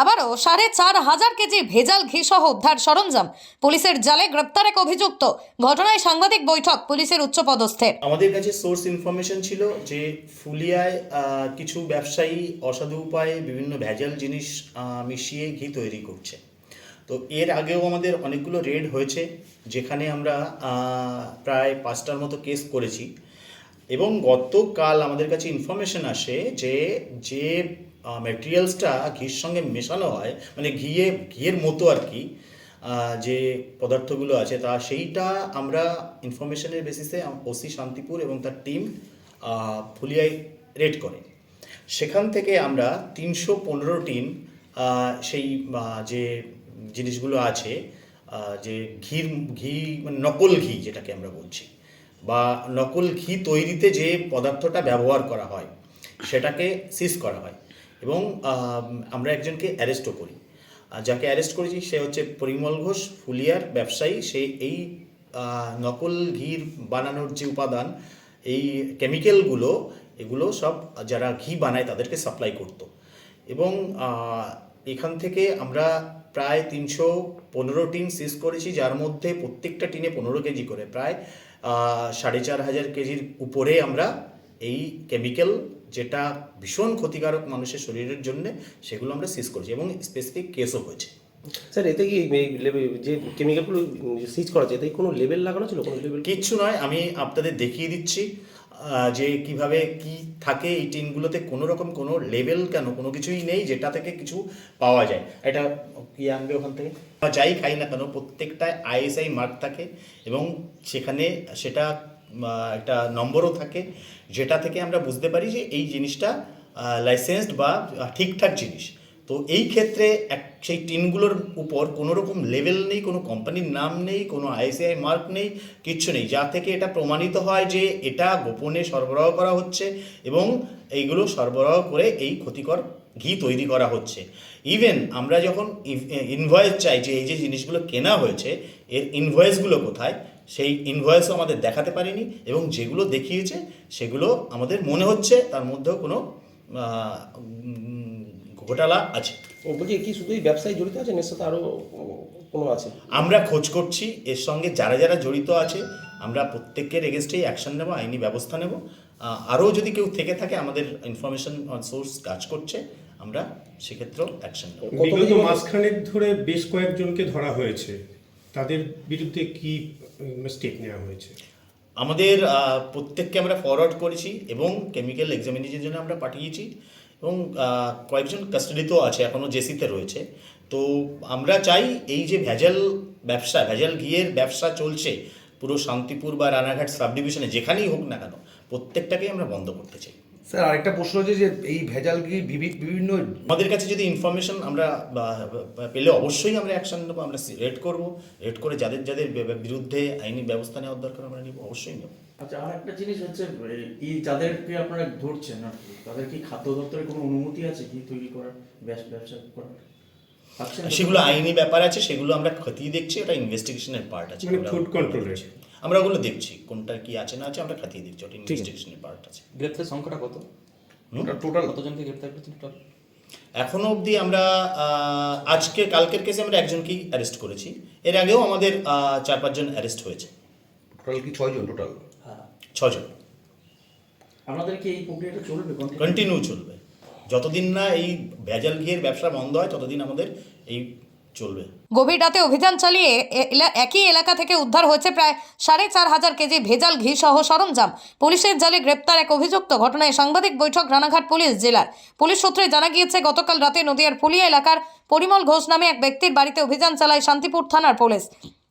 আবারও সাড়ে চার হাজার কেজি ভেজাল ঘি সহ উদ্ধার সরঞ্জাম। পুলিশের জালে গ্রেপ্তার এক অভিযুক্ত। ঘটনায় সাংবাদিক বৈঠক, পুলিশের উচ্চপদস্থের। আমাদের কাছে সোর্স ইনফরমেশন ছিল যে ফুলিয়ায় কিছু ব্যবসায়ী অসাধু উপায়ে বিভিন্ন ভেজাল জিনিস মিশিয়ে ঘি তৈরি করছে। তো এর আগেও আমাদের অনেকগুলো রেড হয়েছে, যেখানে আমরা প্রায় পাঁচটার মতো কেস করেছি। এবং গতকাল আমাদের কাছে ইনফরমেশন আসে যে যে ম্যাটেরিয়ালসটা ঘির সঙ্গে মেশানো হয় মানে ঘিয়ে, ঘিয়ের মতো আর কি যে পদার্থগুলো আছে, তা সেইটা আমরা ইনফরমেশনের বেসিসে ওসি শান্তিপুর এবং তার টিম ফুলিয়ায় রেড করে। সেখান থেকে আমরা তিনশো পনেরো টিন সেই যে জিনিসগুলো আছে যে ঘির, ঘি মানে নকল ঘি যেটাকে আমরা বলছি, বা নকল ঘি তৈরিতে যে পদার্থটা ব্যবহার করা হয়, সেটাকে সিজ করা হয়। এবং আমরা একজনকে অ্যারেস্টও করি। যাকে অ্যারেস্ট করেছি সে হচ্ছে পরিমল ঘোষ, ফুলিয়ার ব্যবসায়ী। সে এই নকল ঘির বানানোর যে উপাদান, এই কেমিক্যালগুলো এগুলো সব যারা ঘি বানায় তাদেরকে সাপ্লাই করতো। এবং এখান থেকে আমরা প্রায় তিনশো পনেরো টিন সিজ করেছি, যার মধ্যে প্রত্যেকটা টিনে পনেরো কেজি করে। প্রায় সাড়ে চার হাজার কেজির উপরে আমরা এই কেমিক্যাল যেটা ভীষণ ক্ষতিকারক মানুষের শরীরের জন্য সেগুলো আমরা সিজ করেছি এবং স্পেসিফিক কেসও হয়েছে। স্যার এতে কি যে কেমিক্যালগুলো সিজ করা যায় এতে কোনো লেবেল লাগানো ছিল? কোনো লেবেল কিচ্ছু নয় আমি আপনাদের দেখিয়ে দিচ্ছি যে কীভাবে কি থাকে এই টিনগুলোতে কোনো রকম কোনো লেভেল কেন কোনো কিছুই নেই যেটা থেকে কিছু পাওয়া যায়। এটা কি আনবে ওখান থেকে? বা যাই খাই না কেন প্রত্যেকটায় আইএসআই মার্ক থাকে এবং সেখানে সেটা একটা নম্বরও থাকে, যেটা থেকে আমরা বুঝতে পারি যে এই জিনিসটা লাইসেন্সড বা ঠিকঠাক জিনিস। তো এই ক্ষেত্রে এক, সেই টিনগুলোর উপর কোনো রকম লেভেল নেই, কোনো কোম্পানির নাম নেই, কোনো আইসিআই মার্ক নেই, কিচ্ছু নেই। যা থেকে এটা প্রমাণিত হয় যে এটা গোপনে সরবরাহ করা হচ্ছে এবং এইগুলো সরবরাহ করে এই ক্ষতিকর ঘি তৈরি করা হচ্ছে। ইভেন আমরা যখন ইনভয়েস চাই যে এই যে জিনিসগুলো কেনা হয়েছে, এর ইনভয়েসগুলো কোথায় সেই ইনভয়েসও আমাদের দেখাতে পারিনি এবং যেগুলো দেখিয়েছে সেগুলো আমাদের মনে হচ্ছে তার মধ্যেও কোনো ঘোটালা আছে। ও বলছি কি শুধুই ব্যবসায়ী জড়িত আছে এর সাথে আরও কোনো আছে? আমরা খোঁজ করছি এর সঙ্গে যারা যারা জড়িত আছে আমরা প্রত্যেকের এগেনস্টেই অ্যাকশন নেব আইনি ব্যবস্থা নেব। আরও যদি কেউ থেকে থাকে আমাদের ইনফরমেশন সোর্স কাজ করছে আমরা সেক্ষেত্রেও অ্যাকশন নেব। মাসখানেক ধরে বেশ কয়েকজনকে ধরা হয়েছে? তাদের বিরুদ্ধে কি স্টেপ নেওয়া হয়েছে? আমাদের প্রত্যেককে আমরা ফরওয়ার্ড করেছি এবং কেমিক্যাল এক্সামিনেশনের জন্য আমরা পাঠিয়েছি এবং কয়েকজন কাস্টাডিতেও আছে এখনও জেসিতে রয়েছে। তো আমরা চাই এই যে ভেজাল ব্যবসা, ভেজাল ঘিয়ের ব্যবসা চলছে, পুরো শান্তিপুর বা রানাঘাট সাব ডিভিশনে যেখানেই হোক না কেন, প্রত্যেকটাকেই আমরা বন্ধ করতে চাই। স্যার আরেকটা প্রশ্ন হচ্ছে যে এই ভেজাল কি বিভিন্ন আমাদের কাছে যদি ইনফরমেশন আমরা পেলে অবশ্যই আমরা অ্যাকশন নেব আমরা রেড করব রেড করে যাদের যাদের বিরুদ্ধে আইনি ব্যবস্থা নেওয়ার দরকার আমরা নিব অবশ্যই নেব। আচ্ছা আর একটা জিনিস হচ্ছে এই- যাদেরকে আপনারা ধরছেন আর কি তাদের কি খাদ্য দপ্তরের কোনো অনুমতি আছে কি তৈরি করার ব্যবসা ব্যবসা করার? সেগুলো আইনি ব্যাপার আছে সেগুলো আমরা খতিয়ে দেখছি ওটা ইনভেস্টিগেশনের পার্ট আছে মানে food control এর। আমরা ওগুলো দেখছি কোনটা কি আছে না আছে আমরা খাতিয়ে দেখছি ওটা ইনভেস্টিগেশনের পার্ট আছে। গ্রেপ্তার সংখ্যাটা কত? টোটাল কতজনকে গ্রেপ্তার করেছেন টোটাল এখনও অবধি আমরা আজকে কালকের কেসে আমরা একজনকেই অ্যারেস্ট করেছি। এর আগেও আমাদের চার পাঁচজন অ্যারেস্ট হয়েছে। টোটাল কি ছয়জন টোটাল হ্যাঁ। ছজন আপনাদের কি এই প্রক্রিয়াটা চলবে? কন্টিনিউ চলবে। যতদিন না এই ভেজাল ঘিয়ের ব্যবসা বন্ধ হয় ততদিন আমাদের এই চলবে। গভীর রাতে অভিযান চালিয়ে একই এলাকা থেকে উদ্ধার হয়েছে প্রায় সাড়ে চার হাজার কেজি ভেজাল ঘি সহ সরঞ্জাম। পুলিশের জালে গ্রেপ্তার এক অভিযুক্ত। ঘটনায় সাংবাদিক বৈঠক রানাঘাট পুলিশ জেলার। পুলিশ সূত্রে জানা গিয়েছে, গতকাল রাতে নদিয়ার ফুলিয়া এলাকার পরিমল ঘোষ নামে এক ব্যক্তির বাড়িতে অভিযান চালায় শান্তিপুর থানার পুলিশ।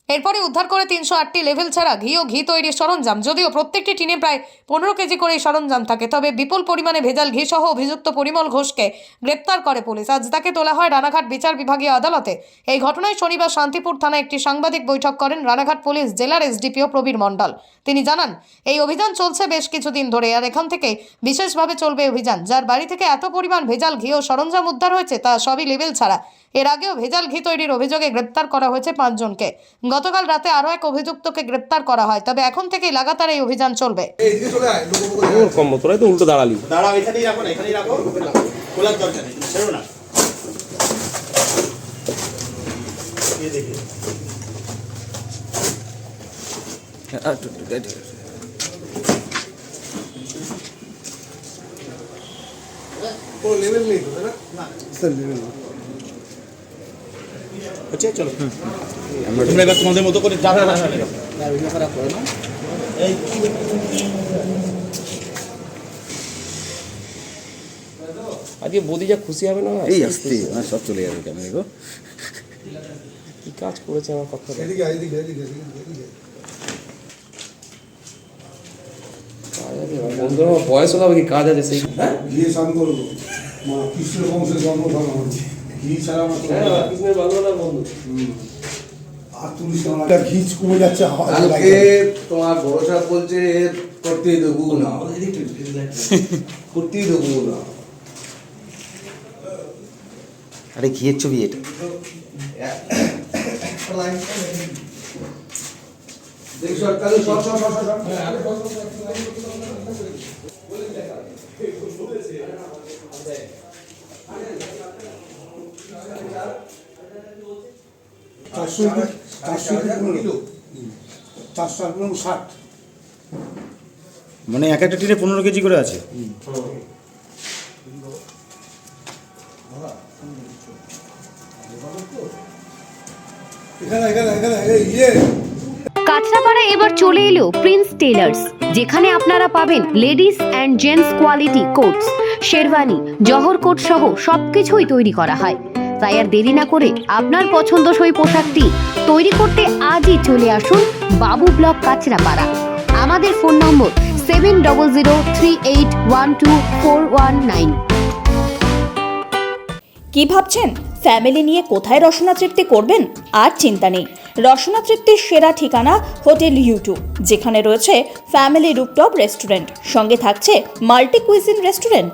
এরপরে উদ্ধার করে তিনশো আটটি লেভেল ছাড়া ঘি ও ঘি তৈরির সরঞ্জাম। যদিও প্রত্যেকটি টিনে প্রায় পনেরো কেজি করে সরঞ্জাম থাকে, তবে বিপুল পরিমাণে ভেজাল ঘি সহ অভিযুক্ত পরিমল ঘোষকে গ্রেপ্তার করে পুলিশ। আজ তাকে তোলা হয় রানাঘাট বিচার বিভাগীয় আদালতে। এই ঘটনায় শনিবার শান্তিপুর থানায় একটি সাংবাদিক বৈঠক করেন রানাঘাট পুলিশ জেলার এসডিপিও প্রবীর মণ্ডল। তিনি জানান, এই অভিযান চলছে বেশ কিছুদিন ধরে আর এখান থেকে বিশেষভাবে চলবে অভিযান। যার বাড়ি থেকে এত পরিমাণ ভেজাল ঘি ও সরঞ্জাম উদ্ধার হয়েছে তা সবই লেভেল ছাড়া। এর আগেও ভেজাল ঘি তৈরির অভিযোগে গ্রেপ্তার করা হয়েছে পাঁচজনকে গতকাল রাতে আরও এক অভিযুক্তকে গ্রেপ্তার করা হয় তবে এখন থেকে লাগাতার এই অভিযান চলবে। কোনো লেভেল নেই তো না? স্যার লেভেল নেই। হচ্ছে চলো। তোমরা এবার তোমাদের মতো করে যাবে আজকে বৌদি যা খুশি হবে না এই আসতে আমার সব চলে যাবে কেন গো? কি কাজ করেছে আমার কথা বন্ধু আমার বয়স হলো আবার কি কাজ আছে সেই গিয়ে স্নান করব। মা কৃষ্ণ বংশের জন্ম ধর্ম ঘি ছাড়া হ্যাঁ আর ঘিচ কমে যাচ্ছে কালকে তোমার বড় বলছে করতে দেবো না। করতেই দেবো না। আরে ঘিয়ের ছবি এটা। দেখি সর কালু সর সর সর সর, সর মানে এক একটা টিনে পনেরো কেজি করে আছে ইয়ে কাঁচরাপাড়া এবার চলে এলো প্রিন্স টেলার্স যেখানে আপনারা পাবেন ladies and gents quality coats sherwani Jawahar coat সহ সবকিছুই তৈরি করা হয় তাই আর দেরি না করে আপনার পছন্দসই পোশাকটি তৈরি করতে আজই চলে আসুন বাবু ব্লক কাঁচরাপাড়া। আমাদের phone number seven double zero three eight one two four one nine. কি ভাবছেন? ফ্যামিলি নিয়ে কোথায় রসনা তৃপ্তি করবেন? আর চিন্তা নেই। রসনা তৃপ্তির সেরা ঠিকানা হোটেল ইউটিউব যেখানে রয়েছে ফ্যামিলি রুপটপ রেস্টুরেন্ট, সঙ্গে থাকছে মাল্টি কুইজিন রেস্টুরেন্ট।